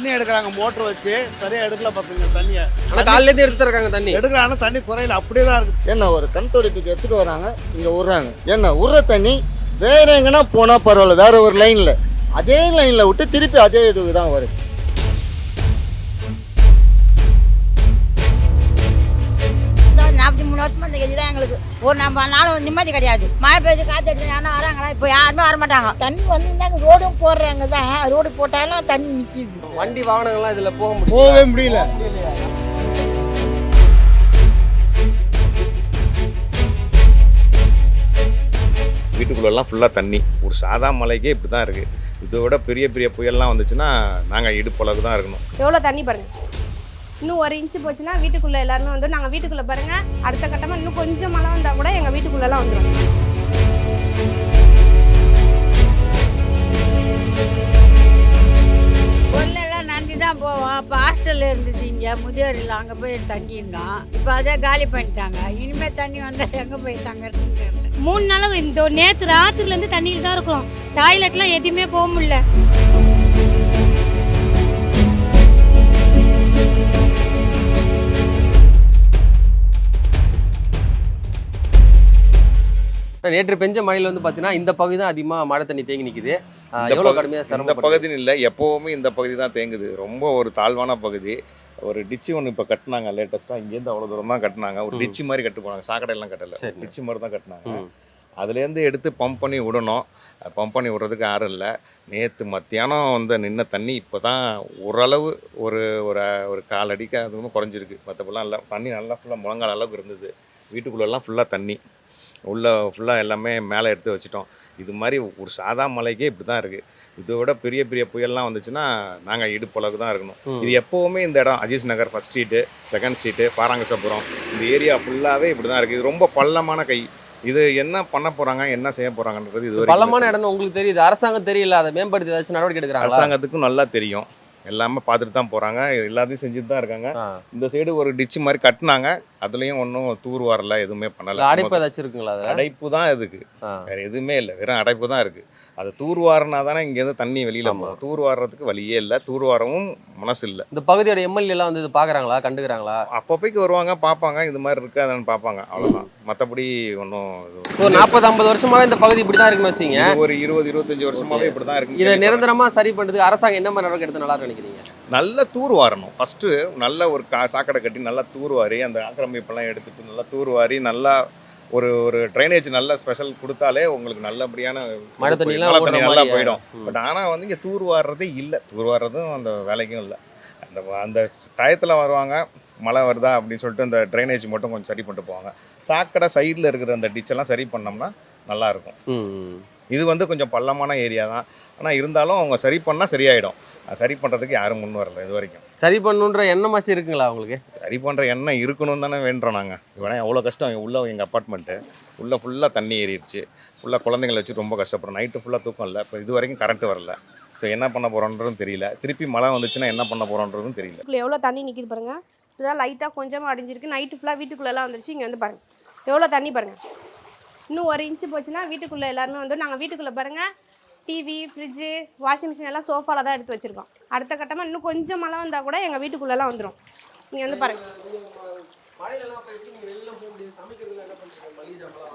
தண்ணி எடுக்கிறாங்க மோட்டர் வச்சு. சரியா எடுக்கல பார்த்துங்க தண்ணியை? ஆனா காலையில இருந்து எடுத்துட்டு இருக்காங்க தண்ணி. எடுக்கிறாங்க தண்ணி குறையில அப்படியே தான் இருக்கு. என்ன ஒரு கண் துடைப்புக்கு எடுத்துட்டு வராங்க இங்கே விட்றாங்க என்ன விட்ற தண்ணி வேற எங்கன்னா போனால் பரவாயில்ல வேற ஒரு லைனில். அதே லைனில் விட்டு திருப்பி அதே இதுக்கு தான் வருது சார் நாற்பத்தி மூணு வருஷமா இந்த கட்சி தான் எங்களுக்கு. ஒரு நம்ம நாளும் நிம்மதி கிடையாது. மழை பெய்யுது காற்று அடிச்சு யாரும் வராங்களா? இப்போ யாருமே வர மாட்டாங்க தண்ணி வந்து ரோடும் போடுறாங்க தான். ரோடு போட்டாலும் தண்ணி நிற்கிது வண்டி வாகனங்கள்லாம் இதுல போக முடியும் போகவே முடியல. வீட்டுக்குள்ளெல்லாம் ஃபுல்லாக தண்ணி. ஒரு சாதா மலைக்கே இப்படி தான் இருக்குது இதை விட பெரிய பெரிய புயல்லாம் வந்துச்சுன்னா நாங்கள் இடுப்பளவுக்கு தான் இருக்கணும். எவ்வளோ தண்ணி பாருங்க. இன்னும் ஒரு இன்ச்சு போச்சுன்னா வீட்டுக்குள்ளே எல்லாருமே வந்து நாங்கள் வீட்டுக்குள்ளே பாருங்க. அடுத்த கட்டமாக இன்னும் கொஞ்சம் மழை வந்தால் கூட எங்கள் வீட்டுக்குள்ளெல்லாம் வந்துடும் கொள்ளெல்லாம் நன்றி தான் போவோம் இப்போ ஹாஸ்டலில் இருந்தது இங்கே. முதியோரில் அங்கே போய் தங்கியிருந்தோம். இப்போ அதே காலி பண்ணிட்டாங்க. இனிமேல் தண்ணி வந்தால் எங்கே போய் தங்கறதுன்னு தெரியல. மூணு நாளாக இந்த நேற்று ராத்திரிலேருந்து தண்ணியில் தான் இருக்கிறோம். டாய்லெட்லாம் எதுவுமே போக முடியல. நேற்று பெஞ்ச மழையில வந்து பாத்தீங்கன்னா இந்த பகுதி தான் அதிகமா மழை தண்ணி தேங்கி நிக்குது. ஆஹ் இந்த எவ்வளவு பகு- கடுமையா இந்த சிரமம் பகுதின்னு இல்லை எப்போவுமே இந்த பகுதி தான் தேங்குது. ரொம்ப ஒரு தாழ்வான பகுதி. ஒரு டிச்சு ஒன்று இப்போ கட்டினாங்க லேட்டஸ்ட்டாக இங்கேருந்து அவ்வளோ தூரம் தான் கட்டினாங்க. ஒரு. டிச்சு மாதிரி கட்டு போனாங்க. சாக்கடையெல்லாம் கட்டலை. டிச்சு மாதிரி தான் கட்டினாங்க. அதுலேருந்து எடுத்து பம்ப் பண்ணி விடணும். பம்ப் பண்ணி விடுறதுக்கு யாரும் இல்லை. நேற்று மத்தியானம் வந்து நின்ன தண்ணி இப்போ தான் ஓரளவு ஒரு ஒரு ஒரு கால் அடிக்க. அதுவும் குறைஞ்சிருக்கு. மற்றப்பெல்லாம் இல்லை. தண்ணி நல்லா ஃபுல்லாக முழங்கால் அளவுக்கு இருந்தது. வீட்டுக்குள்ளெல்லாம் ஃபுல்லாக தண்ணி. உள்ளே ஃபுல்லாக எல்லாமே மேலே எடுத்து வச்சிட்டோம். இது மாதிரி ஒரு சாதா மலைக்கே இப்படி தான் இருக்குது இதை விட பெரிய பெரிய புயல்லாம் வந்துச்சுன்னா நாங்கள் இடுப்பளவுக்கு தான் இருக்கணும். இது எப்போவுமே இந்த இடம் Azeez Nagar first street second street Parangusapuram இந்த ஏரியா ஃபுல்லாகவே இப்படி தான் இருக்குது இது ரொம்ப பள்ளமான கை. இது என்ன பண்ண போகிறாங்க என்ன செய்ய போகிறாங்கன்றது இது தெரியல. இடம்னு உங்களுக்கு தெரியுது. அரசாங்கம் தெரியல அதை மேம்படுத்தி ஏதாச்சும் நடவடிக்கை எடுக்கிறாங்களா? அரசாங்கத்துக்கும் நல்லா தெரியும். எல்லாமே பார்த்துட்டு தான் போகிறாங்க எல்லாத்தையும் செஞ்சுட்டு தான் இருக்காங்க. இந்த சைடு ஒரு டிச்சு மாதிரி கட்டினாங்க. அதுலேயும் ஒன்றும் தூர் வரல எதுவுமே பண்ணலை. அடைப்பு ஏதாச்சும் இருக்குங்களா அடைப்பு தான் இதுக்கு. வேற எதுவுமே இல்லை வெறும் அடைப்பு தான் இருக்கு. அது தூர்வாரினா தானே இங்கேருந்து தண்ணி வெளியில. போகும். தூர்வாடுறதுக்கு வழியே இல்லை தூர்வாரவும் மனசு இல்லை. இந்த பகுதியோட எம்எல்ஏ எல்லாம் வந்து இது பாக்குறாங்களா? கண்டுக்கிறாங்களா? அப்பப்போக்கு வருவாங்க பார்ப்பாங்க இது மாதிரி இருக்கு அதான் பார்ப்பாங்க அவ்வளோதான் மற்றபடி ஒன்றும் ஒரு நாற்பது ஐம்பது வருஷமாவே இந்த பகுதி இப்படி தான் இருக்குன்னு வச்சீங்க ஒரு இருபது இருபத்தஞ்சு வருஷமாவே இப்படி தான் இருக்கு இதை நிரந்தரமா சரி பண்றதுக்கு அரசாங்கம் என்ன மாதிரி நடவடிக்கை எடுத்து நல்லா நினைக்கிறீங்க? நல்ல தூர்வாரணும் ஃபர்ஸ்ட் நல்ல ஒரு கா சாக்கடை கட்டி நல்லா தூர்வாரி அந்த ஆக்கிரமிப்பெல்லாம் எடுத்துட்டு நல்லா தூர்வாரி நல்லா ஒரு ஒரு ட்ரைனேஜ் நல்ல ஸ்பெஷல் கொடுத்தாலே உங்களுக்கு நல்லபடியான மழை தண்ணி நல்லா போயிடும். பட் ஆனால் வந்து இங்கே தூர்வாடுறதே இல்லை. தூர்வாடுறதும் அந்த வேலைக்கும் இல்லை. அந்த அந்த டயத்தில் வருவாங்க மழை வருதா அப்படின்னு சொல்லிட்டு அந்த ட்ரைனேஜ் மட்டும் கொஞ்சம் சரி பண்ணிட்டு போவாங்க. சாக்கடை சைடில் இருக்கிற அந்த டிச்செல்லாம் சரி பண்ணோம்னா நல்லாயிருக்கும். இது வந்து கொஞ்சம் பள்ளமான ஏரியா தான். ஆனால் இருந்தாலும் அவங்க சரி பண்ணால் சரியாயிடும். அது சரி பண்ணுறதுக்கு யாரும் முன் வரல இது வரைக்கும். சரி பண்ணுன்ற எண்ணமாச்சு இருக்குங்களா உங்களுக்கு? சரி பண்ணுற எண்ணம் இருக்கணும் தானே வேண்டுறோம் நாங்கள் இவனா எவ்வளோ கஷ்டம்? உள்ள எங்கள் அப்பார்ட்மெண்ட்டு உள்ளே ஃபுல்லாக தண்ணி ஏறிடுச்சு. ஃபுல்லாக குழந்தைங்களை வச்சு ரொம்ப கஷ்டப்படுறோம். நைட்டு ஃபுல்லாக தூக்கம் இல்லை. இப்போ இது வரைக்கும் கரண்ட் வரல. ஸோ என்ன பண்ண போகிறோன்றதும் தெரியல. திருப்பி மழை வந்துச்சுன்னா என்ன பண்ண போகிறோன்றதும் தெரியல. வீட்டுக்குள்ள எவ்வளோ தண்ணி நிற்கிது பாருங்க. இதுதான் லைட்டாக கொஞ்சமாக அடைஞ்சிருக்கு. நைட்டு ஃபுல்லாக வீட்டுக்குள்ளெல்லாம் வந்துருச்சு. இங்கே வந்து பாருங்க. எவ்வளோ தண்ணி பாருங்க. இன்னும் ஒரு இன்ச்சு போச்சுன்னா வீட்டுக்குள்ளே எல்லாருமே வந்து நாங்கள் வீட்டுக்குள்ளே பாருங்கள் டிவி ஃப்ரிட்ஜு வாஷிங் மிஷின் எல்லாம் சோஃபாவில் தான் எடுத்து வச்சுருக்கோம். அடுத்த கட்டமாக இன்னும் கொஞ்சம் மழை வந்தால் கூட எங்கள் வீட்டுக்குள்ளெல்லாம் வந்துடும் நீங்கள் வந்து பாருங்கள்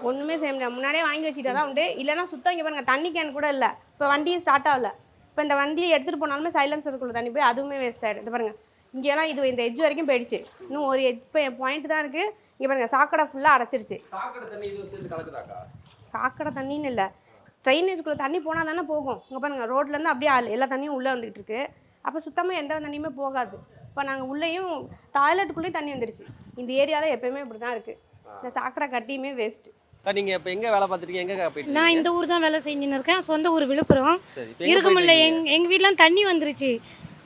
ஒன்றுமே செய்ய முடியாது. முன்னாடியே வாங்கி வச்சுட்டா தான் உண்டு. இல்லைன்னா சுத்தம் இங்கே பாருங்கள் தண்ணி கேன் கூட இல்லை. இப்போ வண்டியும் ஸ்டார்ட் ஆகல. இப்போ இந்த வண்டியை எடுத்துகிட்டு போனாலுமே சைலன்சருக்குள்ள தண்ணி போய் அதுவுமே வேஸ்ட் ஆகிடும் இது பாருங்கள் இங்கெல்லாம் இது இந்த எட்ஜ் வரைக்கும் போயிடுச்சு. இன்னும் ஒரு எஜ் பாயிண்ட் தான் இருக்குது இங்கே பாருங்க சாக்கடை ஃபுல்லாக அடைச்சிருச்சு. சாக்கடை தண்ணி இது சேர்ந்து கலக்குதாக்கா? சாக்கடை தண்ணின்னு இல்லை. ட்ரைனேஜ்குள்ளே தண்ணி போனால் தானே போகும். இங்கே பாருங்க ரோட்லேருந்து அப்படியே எல்லா தண்ணியும் உள்ளே வந்துகிட்டு இருக்கு. அப்போ சுத்தமாக எந்த தண்ணியுமே போகாது. இப்போ நாங்கள் உள்ளேயும் டாய்லெட்டுக்குள்ளேயும் தண்ணி வந்துருச்சு. இந்த ஏரியாவில் எப்பயுமே இப்படி தான் இருக்குது இந்த சாக்கடை கட்டியுமே வேஸ்ட்டு அக்கா, நீங்க இப்ப எங்க வேலை பார்த்துருக்கீங்க? எங்க போயிட்டு நான்? இந்த ஊர் தான் வேலை செஞ்சுன்னு இருக்கேன். சொந்த ஊர் விழுப்புரம். சரி இப்ப எங்க இருக்க போயிட்டு முடியல. இருக்கீங்க? எங் எங்கள் வீட்லாம் தண்ணி வந்துருச்சு.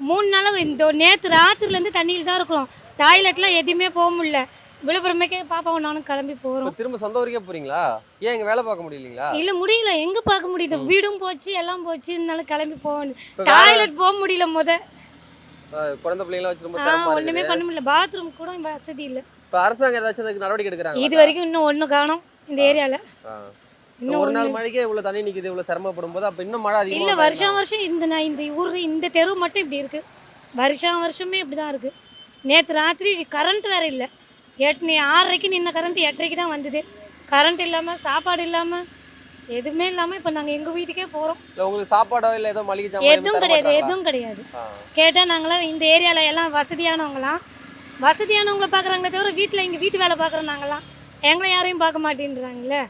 மூணு நாளாக இந்த நேற்று ராத்திரிலேருந்து தண்ணியில் தான் இருக்கிறோம். டாய்லெட்லாம் எதுவுமே போக முடியல. விழுப்புரமேக்கே பாப்பாவும் நானும் கிளம்பி போகிறோம் திரும்ப சொந்த ஊருக்கே போறீங்களா? ஏன் இங்க வேலை பார்க்க முடியலீங்களா? இல்லை முடியல. எங்கே பார்க்க முடியுது? வீடும் போச்சு எல்லாம் போச்சு. இருந்தாலும் கிளம்பி போக டாய்லெட் போக முடியல முத. குழந்தை பிள்ளைங்கள வச்சு ரொம்ப ஒண்ணுமே பண்ண முடியல. பாத்ரூம் கூட வசதி இல்லை. இப்ப அரசாங்கம் ஏதாச்சும் அதுக்கு நடவடிக்கை எடுக்கிறாங்க இது வரைக்கும் இன்னும் ஒன்றும் காணோம் இந்த ஏரியாவில் இன்னும் ஒரு நாள் ஒண்ணு- மழைக்கே இவ்வளவு தண்ணி நிக்குது இவ்வளவு சிரமப்படும் போது அப்ப இன்னும் மழை இல்ல அதிகமா வருஷம் வருஷம் இந்த நான் இந்த ஊர் இந்த தெரு மட்டும் இப்படி இருக்கு. வருஷம் வருஷமே இப்படி தான் இருக்குது நேற்று ராத்திரி கரண்ட் வேறு இல்லை. எட்டு ஆறரைக்கு நின்ன கரண்ட் எட்டரைக்கு தான் வந்தது. கரண்ட் இல்லாமல் சாப்பாடு இல்லாமல் எதுவுமே இல்லாமல் இப்போ நாங்கள் எங்கள் வீட்டுக்கே போகிறோம் உங்களுக்கு சாப்பாடோ இல்ல ஏதோ மளிகை எதுவும் கிடையாது எதுவும் கிடையாது. கேட்டால் நாங்களாம் இந்த ஏரியாவில் எல்லாம் வசதியானவங்களாம். வசதியானவங்கள பார்க்குறாங்களே தவிர வீட்டில் இங்கே வீட்டு வேலை பார்க்குறோம் நாங்களாம். எங்களை யாரையும் பார்க்க மாட்டேன்றாங்களே.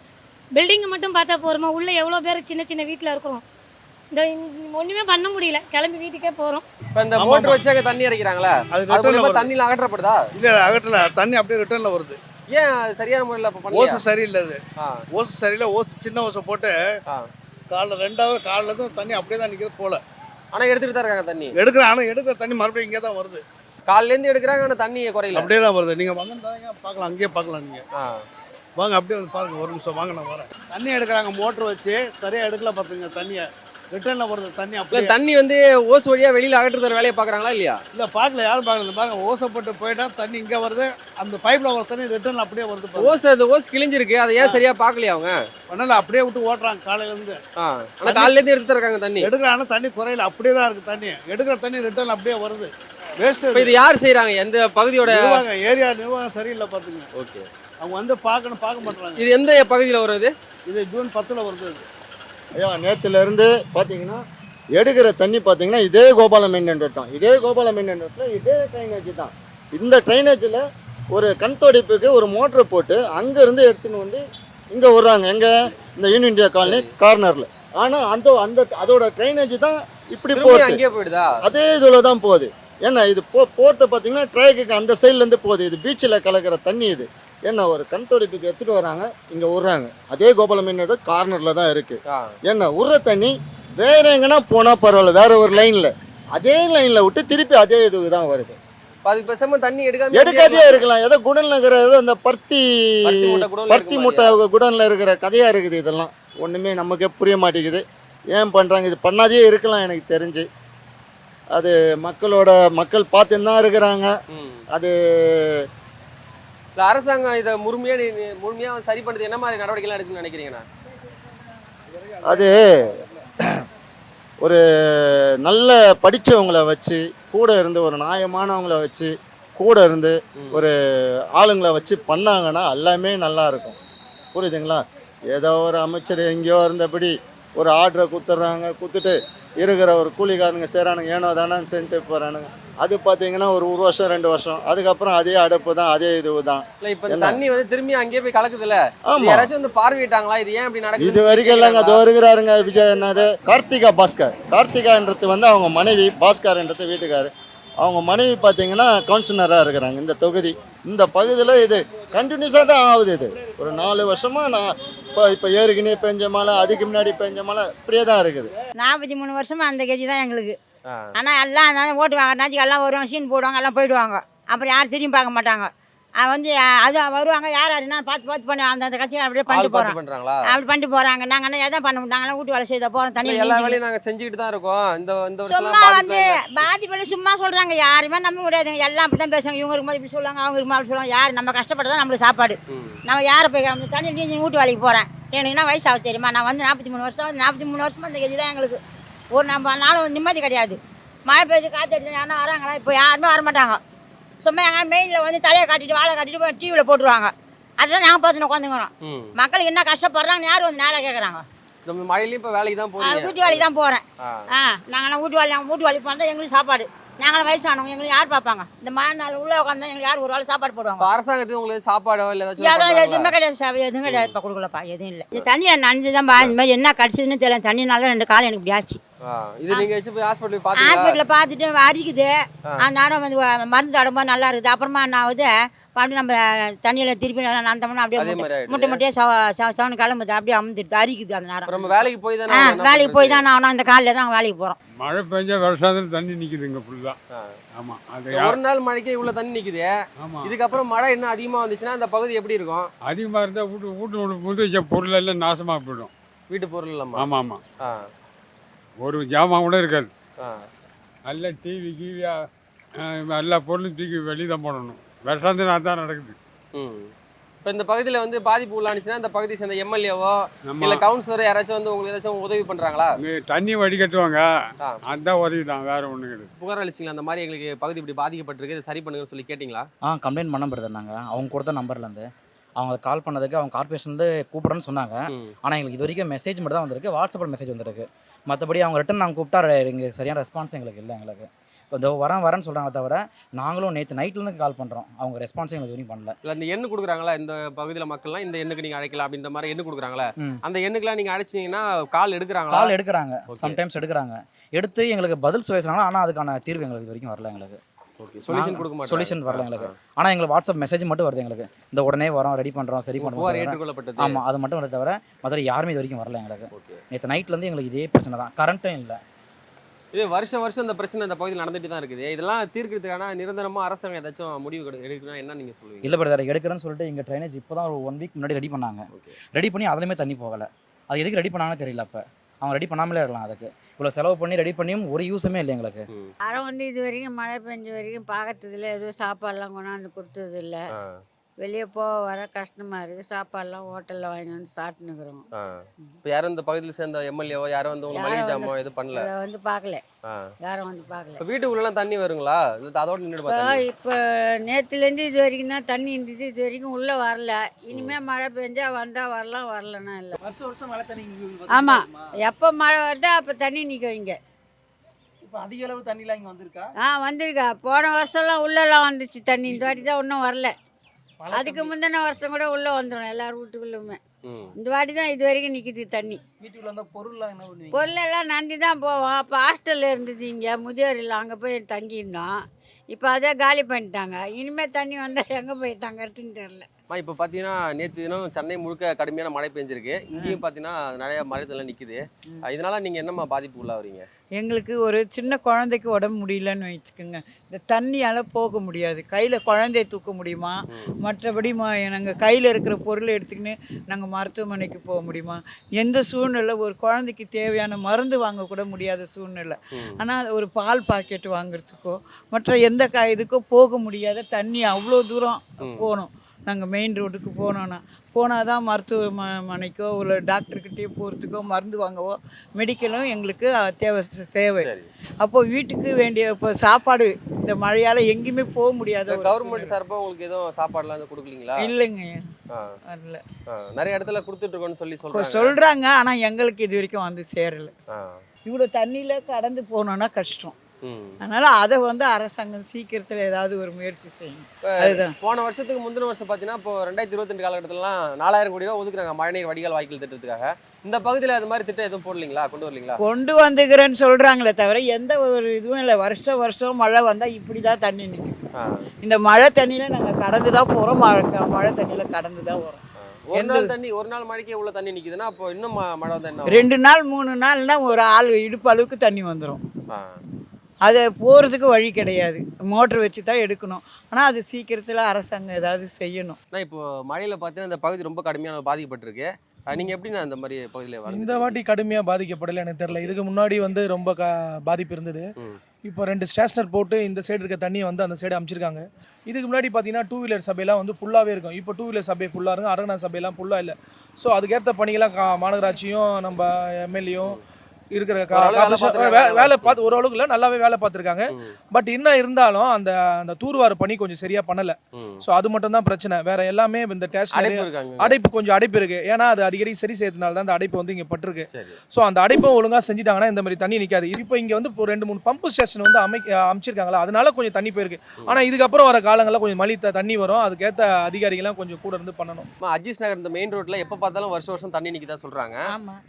பில்டிங்கை மட்டும் பார்த்தா போகிறோமா உள்ளே எவ்வளோ பேர் சின்ன சின்ன வீட்டில் இருக்கிறோம். இந்த ஒன்றுமே பண்ண முடியல. கிளம்பி வீட்டுக்கே போகிறோம் இப்ப இந்த மோட்டர். வச்சாக்க தண்ணி இறக்கிறாங்களா? அது வருது. தண்ணியில அகற்றப்படுதா? இல்ல அகற்றல. தண்ணி அப்படியே ரிட்டர்ன்ல வருது. ஏன் அது சரியான முறையில் இப்போ ஓசு சரியில்லை அது. ஆ. ஓசு சரியில்லை ஓசு சின்ன ஓசை போட்டு ஆ. காலைல ரெண்டாவது காலைல தான் தண்ணி அப்படியே தான் நிற்கிறது போல. ஆனா எடுத்துட்டு தான் இருக்காங்க தண்ணி. எடுக்கிற ஆனால் எடுக்கிற தண்ணி மறுபடியும் இங்கே தான் வருது. காலையில இருந்து எடுக்கிறாங்க ஆனா தண்ணி குறையல. அப்படியே தான் வருது. நீங்கள் வந்தாங்க பார்க்கலாம் அங்கேயே பார்க்கலாம் நீங்கள் ஆ. வாங்க அப்படியே வந்து பாருங்க ஒரு நிமிஷம் வாங்க நான் வரேன். தண்ணி எடுக்கிறாங்க மோட்டர் வச்சு சரியா எடுக்கல பார்த்துங்க தண்ணியை. ரிட்டர்ன்ல வருது தண்ணி இல்ல அப்படியே. தண்ணி வந்து ஓஸ் வழியா வெளியில அகற்றுற வேலையை பாக்குறாங்களா இல்லையா? இல்ல பார்க்கல யாரும் பார்க்கல. பாருங்க ஓசைப்பட்டு போயிட்டா தண்ணி இங்க வருது அந்த பைப்ல வர தண்ணி ரிட்டர்ன் அப்படியே வருது பாருங்க. ஓஸ் அந்த ஓஸ் கிழிஞ்சிருக்கு அதை ஏன் சரியா பாக்கலையா அவங்க? அதனால அப்படியே விட்டு ஓட்டுறாங்க காலையில இருந்து ஆ ஆனா காலையில இருந்து எடுத்து இருக்காங்க தண்ணி. எடுக்கிற ஆனா தண்ணி குறையில அப்படியே தான் இருக்கு தண்ணி. எடுக்கிற தண்ணி ரிட்டர்ன் அப்படியே வருது. வேஸ்ட் இப்ப இது யார் செய்றாங்க? எந்த பகுதியோட நிர்வாகம் ஏரியா நிர்வாகம் சரியில்லை பாத்துங்க. ஓகே. அவங்க வந்து பார்க்கணும் பார்க்க மாட்டாங்க இது எந்த பகுதியில வருது இது? ஜூன் பத்துல வருது இது. ஐயா நேத்துல இருந்து பார்த்தீங்கன்னா எடுக்கிற தண்ணி பார்த்தீங்கன்னா இதே கோபால மெயின் தான். இதே கோபால மெயின் இதே ட்ரைனேஜ் தான். இந்த ட்ரைனேஜில் ஒரு கண் துடைப்புக்கு ஒரு மோட்டரை போட்டு அங்கேருந்து எடுத்துன்னு வந்து இங்கே விட்றாங்க. எங்கே? இந்த யூனியன் இந்தியா காலனி கார்னரில் ஆனால் அந்த அந்த அதோட ட்ரைனேஜ் தான் இப்படி போகுது அதே இதில் தான் போகுது. ஏன்னா இது போ போகிறத பார்த்தீங்கன்னா ட்ராக்குக்கு அந்த சைட்லேருந்து போகுது. இது பீச்சில் கலக்கிற தண்ணி இது. ஏன்னா ஒரு கண் துடைப்புக்கு எடுத்துகிட்டு வராங்க இங்கே விட்றாங்க அதே கோபால மீனோட கார்னரில் தான் இருக்குது ஏன்னா விட்ற தண்ணி வேற எங்கன்னா போனால் பரவாயில்ல வேற ஒரு லைனில். அதே லைனில் விட்டு திருப்பி அதே இதுக்கு தான் வருது. அதுக்கு பேசாம தண்ணி எடுக்காம எடுக்காதே இருக்கலாம். ஏதோ குடன்ல இருக்கிற ஏதோ இந்த பருத்தி பருத்தி மூட்டை குடோன்ல இருக்கிற கதையாக இருக்குது இதெல்லாம். ஒன்றுமே நமக்கே புரிய மாட்டேங்குது. ஏன் பண்ணுறாங்க இது பண்ணாதே இருக்கலாம் எனக்கு தெரிஞ்சு. அது மக்களோட மக்கள் பார்த்துன்னு தான் இருக்கிறாங்க. அது இல்ல அரசாங்கம் இதை முழுமையா நீ- நீ- முழுமையா சரி பண்றது என்ன மாதிரி நடவடிக்கைலாம் எடுக்கணும்னு நினைக்கிறீங்கண்ணா? அது ஒரு நல்ல படித்தவங்கள வச்சு கூட இருந்து ஒரு நியாயமானவங்கள வச்சு கூட இருந்து. ஒரு ஆளுங்களை வச்சு பண்ணாங்கன்னா எல்லாமே நல்லா இருக்கும். புரியுதுங்களா? ஏதோ ஒரு அமைச்சர் எங்கேயோ இருந்தபடி ஒரு ஆர்டரை குத்துறாங்க குத்துட்டு இருக்கிற ஒரு கூலிக்காரனுங்க செய்கிறானுங்க ஏனோ தானே சென்ட்டு போகிறானுங்க அது பார்த்தீங்கன்னா ஒரு ஒரு வருஷம் ரெண்டு வருஷம். அதுக்கப்புறம் அதே அடுப்பு தான் அதே இது தான். இல்ல இப்ப? தண்ணி வந்து திரும்பி அங்கேயே போய் கலக்குதுல்ல ஆமாம் யாராச்சும் வந்து பார்வையிட்டாங்களா? இது ஏன் இப்படி நடக்குது இது வரைக்கும் இல்லைங்க. அது வருகிறாருங்க விஜய் என்னது? கார்த்திகா பாஸ்கர். கார்த்திகான்றது வந்து அவங்க மனைவி பாஸ்கர்ன்றது வீட்டுக்காரு. அவங்க மனைவி பார்த்தீங்கன்னா கவுன்சிலராக இருக்கிறாங்க இந்த தொகுதி. இந்த பகுதியில் இது கண்டினியூஸாக தான் ஆகுது இது. ஒரு நாலு வருஷமாக நான் இப்போ இப்போ ஏற்கனவே பெஞ்ச மழை அதுக்கு முன்னாடி பெஞ்ச மழை இப்படியே தான் இருக்குது. நாற்பத்தி மூணு வருஷமா அந்த கட்சி தான் எங்களுக்கு. ஆனால் எல்லாம் அந்த ஓட்டு வாங்க நாச்சுக்கு எல்லாம் வருவாங்க சீன் போடுவாங்க எல்லாம் போயிடுவாங்க. அப்புறம் யாரும் திரும்பி பார்க்க மாட்டாங்க. அவன் வந்து அது வருவாங்க யார் யாருன்னா பார்த்து பார்த்து பண்ணி அந்த அந்த கட்சியை அப்படியே பண்ணிட்டு போகிறோம் அப்படி பண்ணிட்டு போகிறாங்க நாங்கள் என்ன எதை பண்ண முடியாங்களா வீட்டு வேலை செய்த போகிறோம் தண்ணி எல்லா வேலையும் நாங்க செஞ்சுக்கிட்டு தான் இருக்கோம். இந்த இந்த சும்மா வந்து பாதிப்பில் சும்மா சொல்கிறாங்க யாருமே நம்ப முடியாதுங்க எல்லாம் அப்படி தான் பேசுவாங்க. இவங்க இருக்கும்போது இப்படி சொல்லுவாங்க அவங்க இருக்கும்போது அப்படி சொல்லுவாங்க. யார் நம்ம கஷ்டப்பட்டு நம்மளுக்கு சாப்பாடு. நம்ம யாரை போய் தண்ணி நீஞ்சி வீட்டு வேலைக்கு போகிறேன் எனக்கு என்ன வயசாக தெரியுமா? நான் வந்து நாற்பத்தி மூணு வருஷம் நாற்பத்தி மூணு வருஷமா இந்த கட்சி தான் எங்களுக்கு. ஒரு நம்ம நாளும் நிம்மதி கிடையாது. மழை பெய்யுது காற்று அடிச்சு யாரும் வராங்களா? இப்போ யாருமே வர மாட்டாங்க சும்மா எங்கன்னா மெயினில் வந்து தலையை காட்டிட்டு வாழை காட்டிட்டு போய் டிவியில் போட்டுருவாங்க. அதுதான் நாங்கள் பார்த்துன்னு உட்காந்துக்கிறோம். ம். மக்கள் என்ன கஷ்டப்படுறாங்கன்னு யார் வந்து நேராக கேட்குறாங்க நம்ம மழையிலயும் இப்ப வேலைக்கு தான் போறீங்க? வீட்டு வேலைக்கு தான் போகிறேன் ஆ. நாங்களாம் வீட்டு வேலை வீட்டு வேலைக்கு போனால் எங்களுக்கு சாப்பாடு. நாங்களும் வயசானவங்க எங்களுக்கு யார் பார்ப்பாங்க? இந்த மழை நாள் உள்ளே உட்காந்தா எங்களுக்கு யார் ஒரு வேளை சாப்பாடு போடுவாங்க? அரசாங்கத்துக்கு உங்களுக்கு சாப்பாடோ இல்ல ஏதாச்சும் யாரும்? எதுவுமே கிடையாது சார். எதுவும் கிடையாது. இப்போ கொடுக்கலப்பா. எதுவும் இல்லை. இந்த தண்ணியை நனைஞ்சு தான் இந்த மாதிரி என்ன கடிச்சதுன்னு தெரியல. தண்ணினால ரெண்டு காலம் எனக்கு இப்படி ஆச்சு. இது நீங்க வச்சு போய் ஹாஸ்பிட்டல் பாத்தீங்களா? ஹாஸ்பிட்டலில் பார்த்துட்டு அரிக்குது அந்த நேரம் வந்து மருந்து தடம்போது நல்லா இருக்குது. அப்புறமா என்ன ஆகுது? மறுபடியும் நம்ம தண்ணியில் திருப்பி நந்தோம்னா அப்படியே முட்டை- முட்டையே சவ சவ- சவனு கிளம்புது. அப்படியே அமுந்துடுது அரிக்குது அந்த நேரம். நம்ம வேலைக்கு போய் தானே ஆ வேலைக்கு போய்? தான் ஆகணும். இந்த காலையில் தான் வேலைக்கு போகிறோம் மழை பெஞ்சா வருஷத்துல தண்ணி நிக்குதுங்க ஃபுல்லா ஆ. ஆமா அது ஒரு நாள் மழைக்கே இவ்வளவு தண்ணி நிக்குது. ஆமா. இதுக்கப்புறம் மழை இன்னும் அதிகமா வந்துச்சுன்னா அந்த பகுதி எப்படி இருக்கும்? அதிகமா இருந்தா வீட்டு வீட்டு பொருள் எல்லாம் நாசமா போயிடும். வீட்டு பொருள் இல்லாம. ஆமா ஆமா. ஆ, ஒரு ஜாமான் கூட இருக்காது. ஆ. நல்ல டிவி கீவியா எல்லா பொருளும் தூக்கி வெளியே தான் போடணும். வருஷத்துல அதான் நடக்குது. ம். இப்போ இந்த பகுதியில் வந்து பாதிப்பு உள்ளானுச்சுன்னா இந்த பகுதியை சேர்ந்த எம்எல்ஏவோ இல்லை கவுன்சிலர் யாராச்சும் வந்து உங்களுக்கு ஏதாச்சும் உதவி பண்ணுறாங்களா தண்ணி வடிகட்டுவாங்க ஆ. அதுதான் உதவி தான் வேற ஒன்றும் கிடையாது. புகார் அளிச்சிங்களா? அந்த மாதிரி எங்களுக்கு பகுதி இப்படி பாதிக்கப்பட்டிருக்கு இதை சரி பண்ணுங்கன்னு சொல்லி கேட்டிங்களா? ஆ கம்ப்ளைண்ட் பண்ண பிரதர் நாங்கள் அவங்க கொடுத்த நம்பர்லேருந்து அவங்க கால் பண்ணதுக்கு அவங்க கார்பரேஷன்லேருந்து கூப்பிட்றேன்னு சொன்னாங்க. ம். ஆனால் எங்களுக்கு இது வரைக்கும் மெசேஜ் மட்டும் தான் வந்திருக்கு வாட்ஸ்அப்பில் மெசேஜ் வந்திருக்கு. மற்றபடி அவங்க ரிட்டன் நாங்கள் கூப்பிட்டா எங்களுக்கு சரியான ரெஸ்பான்ஸ் எங்களுக்கு இல்லை எங்களுக்கு. இந்த வரேன் வரேன்னு சொல்கிறாங்க தவிர நாங்களும் நேற்று நைட்லேருந்து கால் பண்ணுறோம் அவங்க ரெஸ்பான்ஸே எங்களுக்கு எதுவும் பண்ணல. இல்லை இந்த எண்ணு கொடுக்குறாங்களா? இந்த பகுதியில் மக்கள்லாம் இந்த எண்ணுக்கு நீங்கள் அழைக்கலாம் அப்படின்ற மாதிரி எண்ணு கொடுக்குறாங்களா. அந்த எண்ணுக்குலாம் நீங்கள் அழைச்சிங்கன்னா கால் எடுக்கிறாங்களா? கால் எடுக்கிறாங்க. சம்டைம்ஸ் எடுக்கிறாங்க. எடுத்து எங்களுக்கு பதில் பேசுகிறாங்க ஆனால் அதுக்கான தீர்வு எங்களுக்கு இது வரைக்கும் வரல எங்களுக்கு. சொல்யூஷன் கொடுக்க சொல்யூஷன் வரல எங்களுக்கு. ஆனால் எங்களுக்கு வாட்ஸ்அப் மெசேஜ் மட்டும் வருது எங்களுக்கு. இந்த உடனே வரோம் ரெடி பண்ணுறோம் சரி பண்ணுறோம் ஏற்றுக்கொள்ளப்பட்டது. ஆமாம் அது மட்டும் வருது தவிர மற்ற யாருமே இது வரைக்கும் வரல எங்களுக்கு. நேற்று நைட்லேருந்து எங்களுக்கு இதே பிரச்சனை தான். கரண்ட்டும் இல்லை. இது வருஷம் வருஷம் இந்த பிரச்சனை இந்த பகுதியில் நடந்துட்டு தான் இருக்குது. இதெல்லாம் தீர்க்கிறதுக்கான நிரந்தரமா அரசாங்கம் ஏதாச்சும் முடிவு எடு- எடுக்கணும்னா என்ன நீங்க சொல்லுவீங்க? இல்லை பிரதர் எடுக்கிறேன்னு சொல்லிட்டு எங்கள் ட்ரைனேஜ் இப்போ தான் ஒரு ஒன் வீக் முன்னாடி ரெடி பண்ணாங்க. ரெடி பண்ணி அதுலேயுமே தண்ணி போகலை. அது எதுக்கு ரெடி பண்ணாங்கன்னு தெரியல அப்போ. அவங்க ரெடி பண்ணாமலே இருக்கலாம் அதுக்கு. இவ்வளோ செலவு பண்ணி ரெடி பண்ணியும் ஒரு யூஸுமே இல்லை எங்களுக்கு. யாரும் வந்து இது வரைக்கும் மழை பெஞ்ச வரைக்கும் பார்க்கறதில்ல எதுவும் சாப்பாடுலாம் கொண்டாந்து கொடுத்ததில்ல வெளியே போக வர கஷ்டமாக இருக்குது சாப்பாடுலாம் ஹோட்டலில் வாங்கி வந்து சாப்பிட்டுனுக்குறோம் இப்போ யாரும் இந்த பகுதியில் சேர்ந்த எம்எல்ஏவோ யாரும் வந்து உங்க யாரும் மளிகை வந்து- ஜாமோ எதுவும் பண்ணல? வந்து பார்க்கல. யாரும் வந்து பார்க்கல இப்போ வீட்டுக்குள்ளலாம் தண்ணி வருங்களா? இல்லை அதோட நின்றுட்டு இப்போ பார்த்தா இப்போ நேற்றுலேருந்து இது வரைக்கும் தான் தண்ணி இருந்துச்சு இது வரைக்கும் உள்ளே வரல. இனிமேல் மழை பெஞ்சா வந்தால் வரலாம் வரலன்னா இல்லை. வருஷம் வருஷம் மழை தண்ணி ஆமாம் எப்போ மழை வருதோ அப்போ தண்ணி நிற்கும் இங்கே. இப்போ அதிக அளவு தண்ணிலாம் இங்கே வந்திருக்கா? ஆ வந்திருக்கா. போன வருஷம்லாம் உள்ளெல்லாம் வந்துச்சு தண்ணி. இந்த வாட்டி தான் இன்னும் வரல. அதுக்கு முந்தின வருஷம் கூட உள்ளே வந்துடும் எல்லார் வீட்டுக்குள்ளுமே. இந்த வாட்டி தான் இது வரைக்கும் நிற்கிது தண்ணி. வீட்டுக்குள்ள வந்தால் பொருள்லாம் என்ன பண்ணுவீங்க? பொருளெல்லாம் நம்பி தான் போவோம். அப்போ ஹாஸ்டலில் இருந்தது இங்கே முதியோர் இல்லை அங்கே போய் தங்கியிருந்தோம். இப்போ அதை காலி பண்ணிட்டாங்க. இனிமேல் தண்ணி வந்தால் எங்கே போய் தங்கறதுன்னு தெரில இப்போ பார்த்தீங்கன்னா நேற்று தினம் சென்னை முழுக்க கடுமையான மழை பெஞ்சிருக்கு. இங்கேயும் பார்த்தீங்கன்னா நிறைய மழை தண்ணி நிற்குது இதனால நீங்கள் என்னம்மா பாதிப்பு உள்ளாவீங்க எங்களுக்கு ஒரு சின்ன குழந்தைக்கு உடம்பு முடியலன்னு வச்சுக்கோங்க. இந்த தண்ணியால் போக முடியாது. கையில் குழந்தைய தூக்க முடியுமா? மற்றபடி மா நாங்கள் கையில் இருக்கிற பொருளை எடுத்துக்கின்னு நாங்கள் மருத்துவமனைக்கு போக முடியுமா? எந்த சூழ்நிலை? ஒரு குழந்தைக்கு தேவையான மருந்து வாங்கக்கூட முடியாத சூழ்நிலை. ஆனால் ஒரு பால் பாக்கெட் வாங்குறதுக்கோ மற்ற எந்த இதுக்கோ போக முடியாத தண்ணி அவ்வளோ தூரம் போகணும். நாங்கள் மெயின் ரோட்டுக்கு போனோன்னா போனால் தான் மருத்துவமனைக்கோ இல்லை டாக்டர்கிட்டயோ போகிறதுக்கோ மருந்து வாங்கவோ மெடிக்கலும் எங்களுக்கு தேவை தேவை சரி அப்போ வீட்டுக்கு வேண்டிய இப்போ சாப்பாடு இந்த மழையால் எங்கேயுமே போக முடியாத கவர்மெண்ட். சார்பாக உங்களுக்கு எதுவும் சாப்பாடுலாம் கொடுக்கலீங்களா இல்லைங்க வரல. நிறைய இடத்துல கொடுத்துட்டு இருக்கோம்னு சொல்லி சொல்றாங்க சொல்கிறாங்க ஆனால் எங்களுக்கு இது வரைக்கும் வந்து சேரலை. இவ்வளோ தண்ணியில் கடந்து போனோன்னா கஷ்டம். அதனால் அதை வந்து அரசாங்கம் சீக்கிரத்தில் ஏதாவது ஒரு முயற்சி செய்யணும். அதுதான். போன வருஷத்துக்கு முந்தின வருஷம் பார்த்தீங்கன்னா இப்போ ரெண்டாயிரத்தி இருபத்தி காலகட்டத்திலலாம் நாலாயிரம் கோடி ரூபா ஒதுக்குறாங்க மழைநீர் வடிகால் வாய்க்கால் திட்டத்துக்காக. இந்த பகுதியில் அது மாதிரி திட்டம் எதுவும் போடலீங்களா? கொண்டு வரலீங்களா? கொண்டு வந்துக்கிறேன்னு சொல்கிறாங்களே தவிர எந்த ஒரு இதுவும் இல்லை. வருஷம் வருஷம் மழை வந்தால் இப்படி தான் தண்ணி நிற்குது. இந்த மழை தண்ணியில் நாங்கள் கடந்து தான் போகிறோம் மழை மழை தண்ணியில் கடந்து தான் வரோம். ஒரு நாள் தண்ணி ஒரு நாள் மழைக்கே இவ்வளோ தண்ணி நிக்குதுன்னா அப்போ இன்னும் மழை வந்தா? ரெண்டு நாள் மூணு நாள்னா ஒரு ஆள் இடுப்பு அளவுக்கு தண்ணி வந்துடும். அதை போகிறதுக்கு வழி கிடையாது. மோட்ரு வச்சு தான் எடுக்கணும். ஆனால் அது சீக்கிரத்தில் அரசாங்கம் ஏதாவது செய்யணும். அண்ணா இப்போ மழையில பார்த்தீங்கன்னா இந்த பகுதி ரொம்ப கடுமையான பாதிக்கப்பட்டிருக்கு. அஹ் நீங்க எப்படிண்ணா இந்த மாதிரி பகுதியில் இந்த வாட்டி கடுமையாக பாதிக்கப்படலை எனக்கு தெரியல. இதுக்கு முன்னாடி வந்து ரொம்ப க பாதிப்பு இருந்தது. இப்போ ரெண்டு ஸ்டேஷனர் போட்டு இந்த சைடு இருக்க தண்ணியை வந்து அந்த சைடு அமைச்சிருக்காங்க. இதுக்கு முன்னாடி பார்த்தீங்கன்னா டூ வீலர் சபையெல்லாம் வந்து ஃபுல்லாகவே இருக்கும். இப்போ டூ வீலர் சபை ஃபுல்லாக இருக்கும். அரங்கனா சபையெல்லாம் ஃபுல்லாக இல்லை. ஸோ அதுக்கேற்ற பணிகளாம் கா மாநகராட்சியும் நம்ம எம்எல்ஏயும் இருக்கிற வேலை பார்த்து ஓரளவுக்கு இல்லை நல்லாவே வேலை பார்த்துருக்காங்க. பட் இன்னும் இருந்தாலும் அந்த அந்த தூர்வார பணி கொஞ்சம் சரியாக பண்ணலை. ஸோ அது மட்டும் தான் பிரச்சனை. வேற எல்லாமே இந்த ஸ்டேஷனரி அடைப்பு இருக்காங்க. அடைப்பு கொஞ்சம் அடைப்பு இருக்கு. ஏன்னா அது அடிக்கடி சரி செய்யறதுனால தான் அந்த அடைப்பு வந்து இங்கே பட்டிருக்கு. ஸோ அந்த அடைப்பும் ஒழுங்காக செஞ்சுட்டாங்கன்னா இந்த மாதிரி தண்ணி நிற்காது இப்போ இங்கே வந்து இப்போ ரெண்டு மூணு பம்பு ஸ்டேஷன் வந்து அமை அமைச்சிருக்காங்களா அதனால கொஞ்சம் தண்ணி போயிருக்கு. ஆனால் இதுக்கப்புறம் வர காலங்களில் கொஞ்சம் மழை த- தண்ணி வரும். அதுக்கேற்ற அதிகாரிகள்லாம் கொஞ்சம் கூட இருந்து பண்ணணும். அஜீஸ் நகர் இந்த மெயின் ரோட்ல எப்போ பார்த்தாலும் வருஷம் வருஷம் தண்ணி நிக்குதா சொல்றாங்க.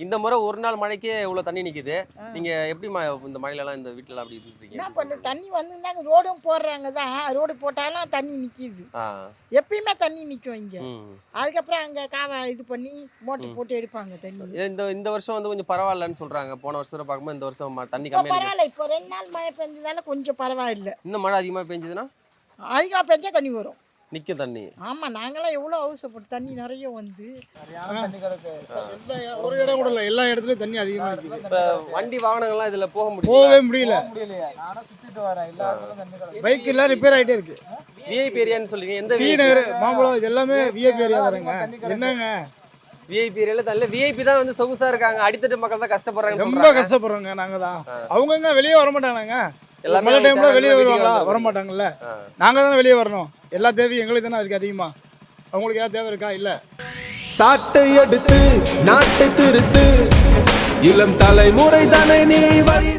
இந்த முறை ஒரு நாள் மழைக்கே இவ்வளோ தண்ணி நிக்குது. நீங்க எப்படிம்மா இந்த மழையிலலாம் இந்த வீட்டுல அப்படி இருக்கீங்க? என்ன பண்ணு? தண்ணி வந்துருந்தாங்க ரோடும் போடுறாங்க தான் ரோடு போட்டாலும் தண்ணி நிற்கிது ஆ. எப்பயுமே தண்ணி நிற்கும் இங்கே. அதுக்கப்புறம் அங்கே காவா இது பண்ணி மோட்டர் போட்டு எடுப்பாங்க தண்ணி. இந்த இந்த வருஷம் வந்து கொஞ்சம் பரவாயில்லன்னு சொல்றாங்க. போன வருஷத்துல பார்க்கும்போது இந்த வருஷம் தண்ணி இருக்கு. பரவாயில்ல. இப்போ ரெண்டு நாள் மழை பெஞ்சதால கொஞ்சம் பரவாயில்ல. இன்னும் மழை அதிகமாக பெஞ்சதுன்னா? அதிகமாக பெஞ்சா தண்ணி வரும். நிற்கும் தண்ணி. ஆமாம் நாங்களாம் எவ்வளோ அவசரப்பட்டு தண்ணி நிறைய வந்து. ஒரு இடம் கூட இல்லை எல்லா இடத்துலையும் தண்ணி அதிகமாக நிற்கிது இப்போ வண்டி வாகனங்கள்லாம் இதில் போக முடியும் போகவே முடியல. பைக் எல்லாம் ரிப்பேர் ஆகிட்டே இருக்கு. விஐபி ஏரியான்னு சொல்றீங்க. எந்த டி நகர் மாம்பழம் இது எல்லாமே விஐபி ஏரியா தானேங்க. என்னங்க? விஐபி ஏரியால தள்ள விஐபி தான் வந்து சொகுசா இருக்காங்க. அடித்தட்டு மக்கள் தான் கஷ்டப்படுறாங்க ரொம்ப கஷ்டப்படுறோங்க நாங்கள் தான். அவங்கங்க வெளியே வர மாட்டாங்கங்க எல்லாமே டைம்ல வெளியே வருவாங்களா. வர மாட்டாங்கல்ல. நாங்கள் தானே வெளியே வரணும். எல்லா தேவையும் எங்களுக்கு தானே இருக்கு அதிகமாக அவங்களுக்கு ஏதாவது தேவை இருக்கா? இல்லை. சாட்டை எடுத்து நாட்டை திருத்து. இளம் தலைமுறை தானே நீ வழி